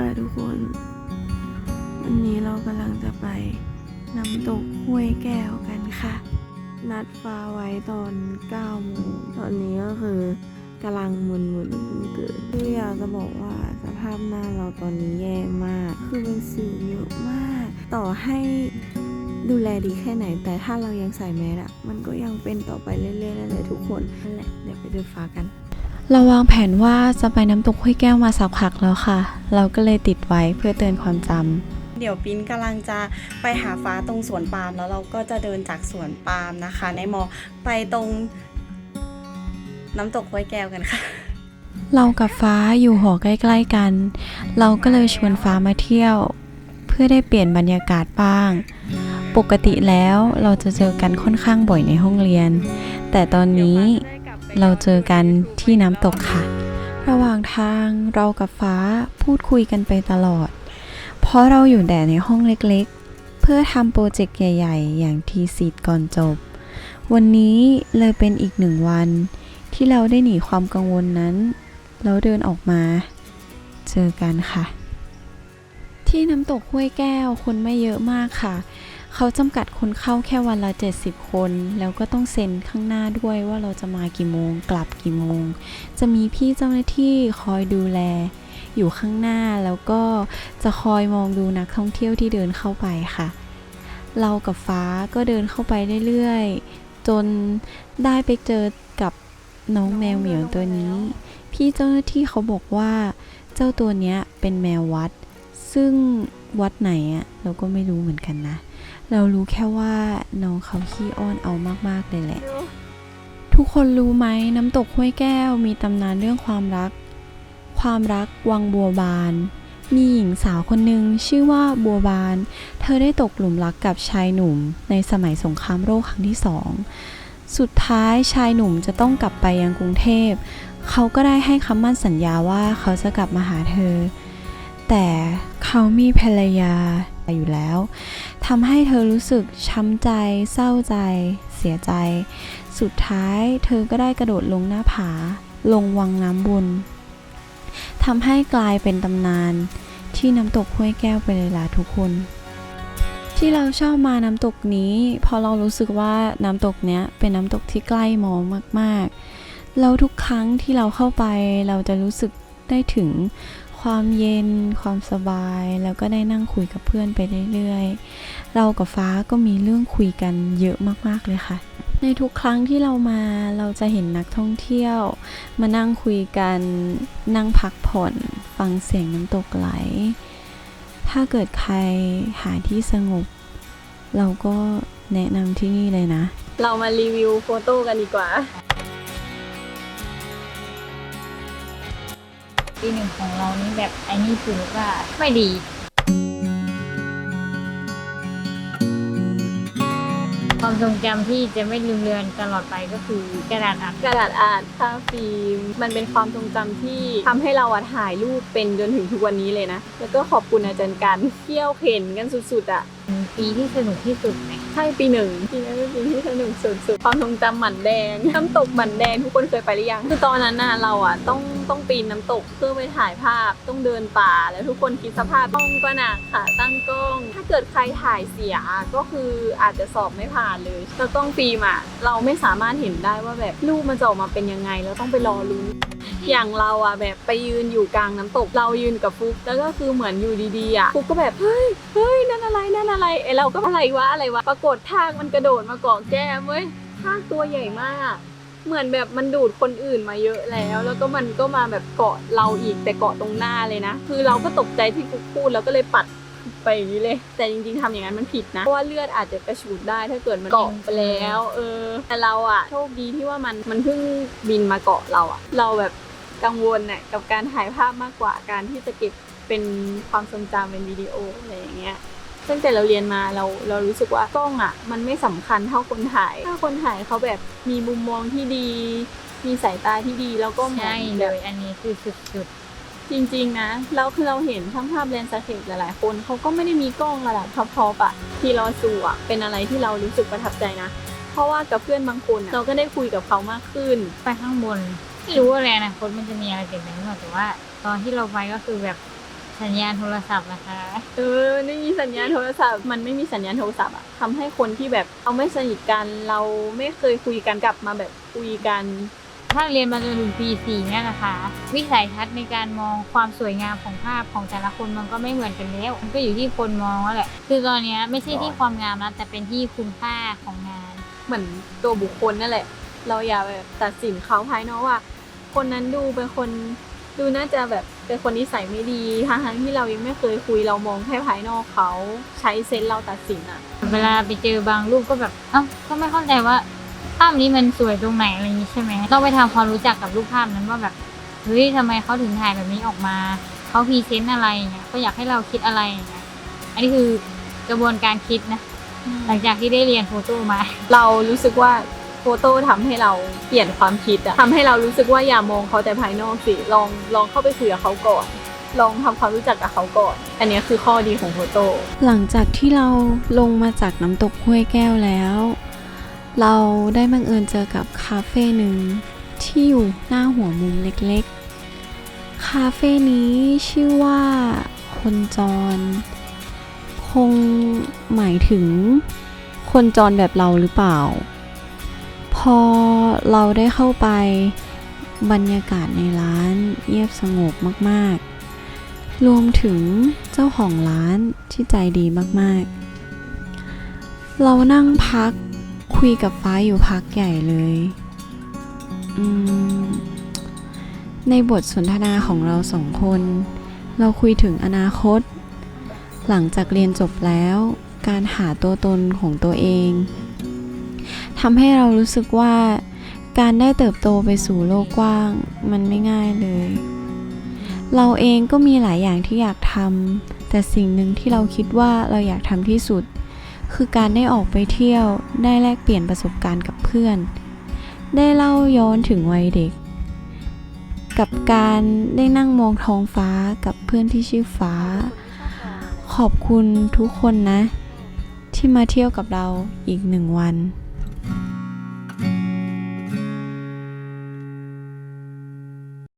ค่ะทุกคน วันนี้เรากำลังจะไปน้ำตกห้วยแก้วกันค่ะ นัดฟ้าไว้ตอน9โมงตอนนี้ก็คือกำลังมึนๆตื่นคืออยากจะบอกว่าสภาพหน้าเราตอนนี้แย่มาก คือเป็นสิวเยอะมาก ต่อให้ดูแลดีแค่ไหน แต่ถ้าเรายังใส่แมสอะมันก็ยังเป็นต่อไปเรื่อยๆนั่นแหละทุกคนนั่นแหละเดี๋ยวไปดูฟ้ากัน เราวางแผนว่าจะไปน้ำตกห้วยแก้วมาสักพักแล้วค่ะ เราก็เลยติดไว้เพื่อเตือนความจำ เดี๋ยวปิ้นกำลังจะไปหาฟ้าตรงสวนปาล์มแล้วเราก็จะเดินจากสวนปาล์มนะคะ ในมอไปตรงน้ำตกห้วยแก้วกันค่ะ เรากับฟ้าอยู่หอใกล้ ๆกัน เราก็เลยชวนฟ้ามาเที่ยว เพื่อได้เปลี่ยนบรรยากาศบ้าง ปกติแล้วเราจะเจอกันค่อนข้างบ่อยในห้องเรียน แต่ตอนนี้ เราเจอกันที่น้ำตกค่ะ ระหว่างทางเรากับฟ้าพูดคุยกันไปตลอด เพราะเราอยู่แต่ในห้องเล็กๆ เพื่อทำโปรเจกต์ใหญ่ๆ อย่างทีซีดก่อนจบ วันนี้เลยเป็นอีกหนึ่งวัน ที่เราได้หนีความกังวลนั้น แล้วเดินออกมา เจอกันค่ะ ที่น้ำตกห้วยแก้วคนไม่เยอะมากค่ะ เขาจำกัดคนเข้าแค่วันละ 70 คน แล้วก็ต้องเซ็นข้างหน้าด้วยว่าเราจะมากี่โมง กลับกี่โมง จะมีพี่เจ้าหน้าที่คอยดูแล อยู่ข้างหน้าแล้วก็จะคอยมองดูนักท่องเที่ยวที่เดินเข้าไปค่ะ เรากับฟ้าก็เดินเข้าไปเรื่อยๆ จนได้ไปเจอกับน้องแมวเหมียวตัวนี้ พี่เจ้าหน้าที่เขาบอกว่า เจ้าตัวเนี้ยเป็นแมววัด ซึ่งวัดไหนอะเราก็ไม่รู้เหมือนกันนะ เรารู้แค่ว่าน้องเขาขี้อ้อนเอามากๆเลยแหละ ทุกคนรู้ไหมน้ำตกห้วยแก้วมีตำนานเรื่องความรัก ความรักวังบัวบาน มีหญิงสาวคนหนึ่งชื่อว่าบัวบาน เธอได้ตกหลุมรักกับชายหนุ่ม ในสมัยสงครามโลกครั้งที่สองสุดท้ายชายหนุ่มจะต้องกลับไปยังกรุงเทพ เขาก็ได้ให้คำมั่นสัญญาว่าเขาจะกลับมาหาเธอ แต่เขามีภรรยาอยู่แล้วทำให้เธอรู้สึกช้ำใจ เศร้าใจ เสียใจ สุดท้ายเธอก็ได้กระโดดลงหน้าผา ลงวังน้ำบนทำให้กลายเป็นตำนานที่น้ำตกห้วยแก้วไปเลยล่ะทุกคน ที่เราชอบมาน้ำตกนี้เพราะเรารู้สึกว่าน้ำตกเนี้ยเป็นน้ำตกที่ใกล้มอมากๆแล้วทุกครั้งที่เราเข้าไปเราจะรู้สึกได้ถึง ความเย็น ความสบาย แล้วก็ได้นั่งคุยกับเพื่อนไปเรื่อยๆ เรากับฟ้าก็มีเรื่องคุยกันเยอะมากๆเลยค่ะ ในทุกครั้งที่เรามาเราจะเห็นนักท่องเที่ยว มานั่งคุยกัน นั่งพักผ่อน ฟังเสียงน้ำตกไหล ถ้าเกิดใครหาที่สงบ เราก็แนะนำที่นี่เลยนะ เรามารีวิวโฟโต้กันดีกว่า ปีหนึ่งของเรานี่แบบไอ้นี่คือว่าไม่ดีความทรงจำที่จะไม่ลืมเลือนตลอดไปก็คือกระดาษอัดกระดาษอ่านค่าฟิล์มมันเป็นความทรงจำที่ทำให้เราอะถ่ายรูปเป็นจนถึงทุกวันนี้เลยนะ แล้วก็ขอบคุณอาจารย์กันเที่ยวเข็นกันสุดๆอะ ปีที่สนุกที่สุดไหม ใช่ปีหนึ่งปีนั้นเป็นปีที่สนุกสุดๆความทรงจำหมันแดงน้ำตกหมันแดงทุกคนเคยไปหรือยังคือตอนนั้นน่ะเราอะต้องต้องปีนน้ำตกเพื่อไปถ่ายภาพต้องเดินป่าแล้วทุกคนคิดสภาพกล้องก็หนักค่ะตั้งกล้อง ถ้าเกิดใครถ่ายเสียก็คืออาจจะสอบไม่ผ่านเลยแล้วกล้องฟิล์มอะเราไม่สามารถเห็นได้ว่าแบบรูปมันจะออกมาเป็นยังไงแล้วต้องไปรอลุ้น อย่างเราอะแบบไปยืนอยู่กลางน้ำตกเรายืนกับฟุกแล้วก็คือเหมือนอยู่ดีๆอะฟุกก็แบบเฮ้ยเฮ้ยนั่นอะไรนั่นอะไรไอเราก็อะไรวะอะไรวะปรากฏทากมันกระโดดมาเกาะแก้มเว้ยทากตัวใหญ่มากเหมือนแบบมันดูดคนอื่นมาเยอะแล้ว แล้วก็มันก็มาแบบเกาะเราอีกแต่เกาะตรงหน้าเลยนะ คือเราก็ตกใจที่ฟุกพูดแล้วก็เลยปัดไปอย่างนี้เลย แต่จริงๆทำอย่างนั้นมันผิดนะ เพราะว่าเลือดอาจจะกระฉูดได้ถ้าเกิดมันเกาะไปแล้ว เออ แต่เราอะโชคดีที่ว่ามันมันเพิ่งบินมาเกาะเราอะเราแบบ กังวลเนี่ยกับการถ่ายภาพมากกว่าการที่จะเก็บเป็นความทรงจำเป็นวิดีโออะไรอย่างเงี้ยตั้งแต่เราเรียนมาเราเรารู้สึกว่ากล้องอะ มันไม่สำคัญเท่าคนถ่าย ถ้าคนถ่ายเขาแบบมีมุมมองที่ดี มีสายตาที่ดีแล้วก็มอใช่งเลแบบยอันนี้คือสุดจริงๆนะเราคือเราเห็นช่างภาพเลนส์สเคปหลายๆ คนเขาก็ไม่ได้มีกล้องระดับท็อปๆอะทีรอซูอะเป็นอะไรที่เรารู้สึกประทับใจนะ เพราะว่ากับเพื่อนบางคนอะเราก็ได้คุยกับเขามากขึ้นๆไปข้างบน ไม่รู้ว่าแรงนะคนมันจะมีอะไรเปลี่ยนแปลงหรือเปล่าแต่ว่า ตอนที่เราไปก็คือแบบสัญญาณโทรศัพท์นะคะเออไม่มีสัญญาณโทรศัพท์ มันไม่มีสัญญาณโทรศัพท์อะทำให้คนที่แบบเราไม่สนิทกันเราไม่เคยคุยกันกลับมาแบบคุยกัน ถ้าเรียนมาจนถึงปีสี่เนี่ยนะคะ วิสัยทัศน์ในการมองความสวยงามของภาพของแต่ละคนมันก็ไม่เหมือนกันแล้วมันก็อยู่ที่คนมองแล้วแหละ คือตอนเนี้ยไม่ใช่ที่ความงามนะแต่เป็นที่คุณค่าของงาน เหมือนตัวบุคคลนั่นแหละ เราอย่าแบบตัดสินเขาภายนอกว่า คนนั้นดูเป็นคนดูน่าจะแบบเป็นคนนิสัยไม่ดีทั้งๆที่เรายังไม่เคยคุยเรามองแค่ภายนอกเขาใช้เซนส์เราตัดสินอะเวลาไปเจอบางรูปก็แบบเอ้าก็ไม่เข้าใจว่าภาพนี้มันสวยตรงไหนอะไรอย่างนี้ใช่ไหมต้องไปทำความรู้จักกับรูปภาพนั้นว่าแบบเฮ้ยทำไมเขาถึงถ่ายแบบนี้ออกมาเขาพรีเซนต์อะไรอย่างเงี้ยเขาอยากให้เราคิดอะไรอย่างเงี้ยอันนี้คือกระบวนการคิดนะหลังจากที่ได้เรียนโฟโต้มา เรารู้สึกว่า โฟโต้ทำให้เราเปลี่ยนความคิดอะทำให้เรารู้สึกว่าอย่ามองเขาแต่ภายนอกสิลองลองเข้าไปคุยกับเขาก่อน ลองทำความรู้จักกับเขาก่อน อันนี้คือข้อดีของโฟโต้หลังจากที่เราลงมาจากน้ำตกห้วยแก้วแล้ว เราได้บังเอิญเจอกับคาเฟ่หนึ่งที่อยู่หน้าหัวมุมเล็กๆ คาเฟ่นี้ชื่อว่าคนจร คงหมายถึงคนจรแบบเราหรือเปล่า พอเราได้เข้าไปบรรยากาศในร้านเงียบสงบมากๆ รวมถึงเจ้าของร้านที่ใจดีมากๆ เรานั่งพักคุยกับฟ้าอยู่พักใหญ่เลยในบทสนทนาของเราสองคน เราคุยถึงอนาคต หลังจากเรียนจบแล้ว การหาตัวตนของตัวเอง ทำให้เรารู้สึกว่า การได้เติบโตไปสู่โลกกว้าง มันไม่ง่ายเลย เราเองก็มีหลายอย่างที่อยากทำแต่สิ่งหนึ่งที่เราคิดว่าเราอยากทำที่สุด คือการได้ออกไปเที่ยวได้แลกเปลี่ยนประสบการณ์กับเพื่อน ได้เล่าย้อนถึงวัยเด็ก กับการได้นั่งมองท้องฟ้ากับเพื่อนที่ชื่อฟ้า ขอบคุณทุกคนนะ ที่มาเที่ยวกับเราอีกหนึ่งวัน